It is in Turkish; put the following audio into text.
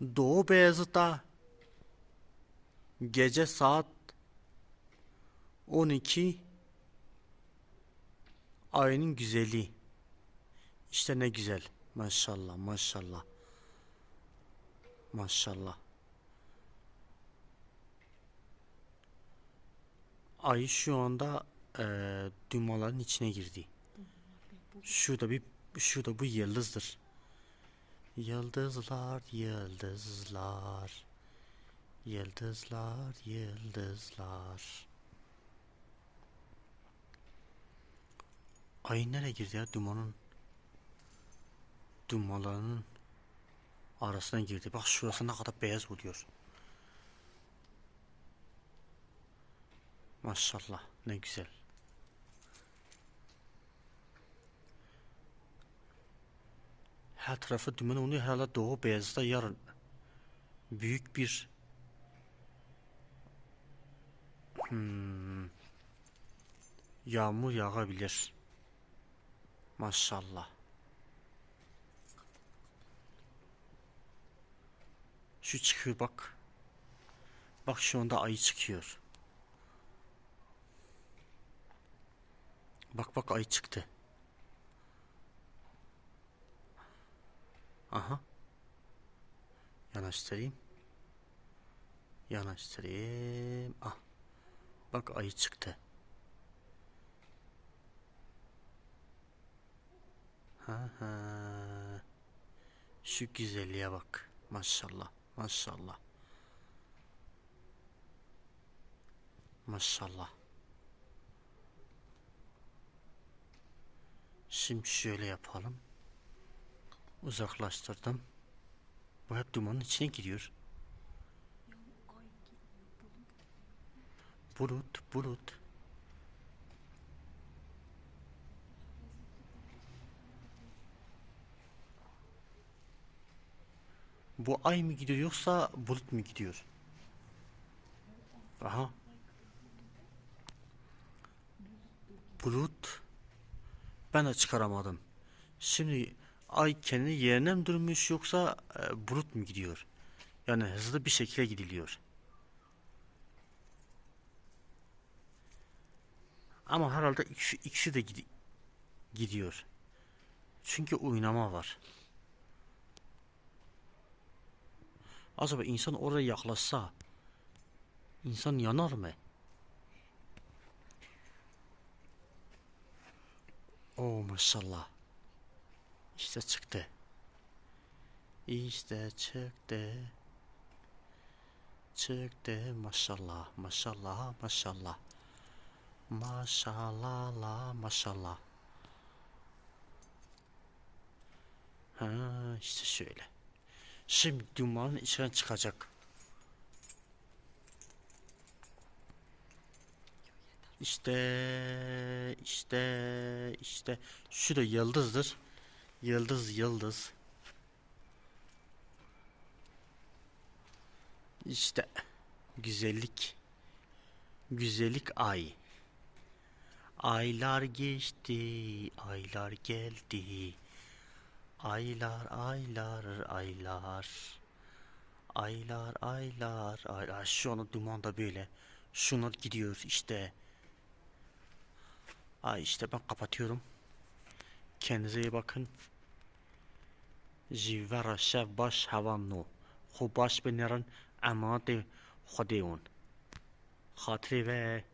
Doğu Beyazıt'ta gece saat 12 ayının güzeli. İşte ne güzel. Maşallah maşallah. Maşallah. Ay şu anda eee düğmelerin içine girdi. Şurada bir şurada bu yıldızdır. Yıldızlar, yıldızlar. Yıldızlar, yıldızlar. Ay nereye girdi ya dumanın? Dumanların arasına girdi. Bak şurası ne kadar beyaz oluyor. Maşallah ne güzel. Her tarafı dümen oluyor. Herhalde Doğu Beyazıt'ta yarın büyük bir hmm, yağmur yağabilir. Maşallah. Şu çıkıyor bak. Bak şu anda ayı çıkıyor. Bak bak ayı çıktı. Aha. Yanaştırayım. Yanaştırayım. Ah. Bak ayı çıktı. Ha ha. Şu güzelliğe bak. Maşallah. Maşallah. Maşallah. Şimdi şöyle yapalım. Uzaklaştırdım. Bu hep dumanın içine giriyor. Bulut, bulut. Bu ay mı gidiyor yoksa bulut mu gidiyor? Aha. Bulut. Ben de çıkaramadım. Şimdi ay kendi yerine mi durmuş yoksa e, bulut mu gidiyor? Yani hızlı bir şekilde gidiliyor. Ama herhalde ikisi, ikisi de gidi- gidiyor. Çünkü oynama var. Acaba insan oraya yaklaşsa insan yanar mı? Oo maşallah. İşte çıktı. İşte çıktı. Çıktı maşallah maşallah maşallah. Maşallah la maşallah. Ha işte şöyle. Şimdi dumanın içine çıkacak. İşte işte işte şu da yıldızdır. Yıldız yıldız. İşte güzellik. Güzellik ay. Aylar geçti, aylar geldi. Aylar, aylar, aylar. Aylar, aylar, aylar. Şu anda dumanda böyle. Şunlar gidiyor işte. Ay işte ben kapatıyorum. Kendinize iyi bakın. جیوه را شف باش هوا نو خوب باش بنرن اما دی خودی اون خاطری به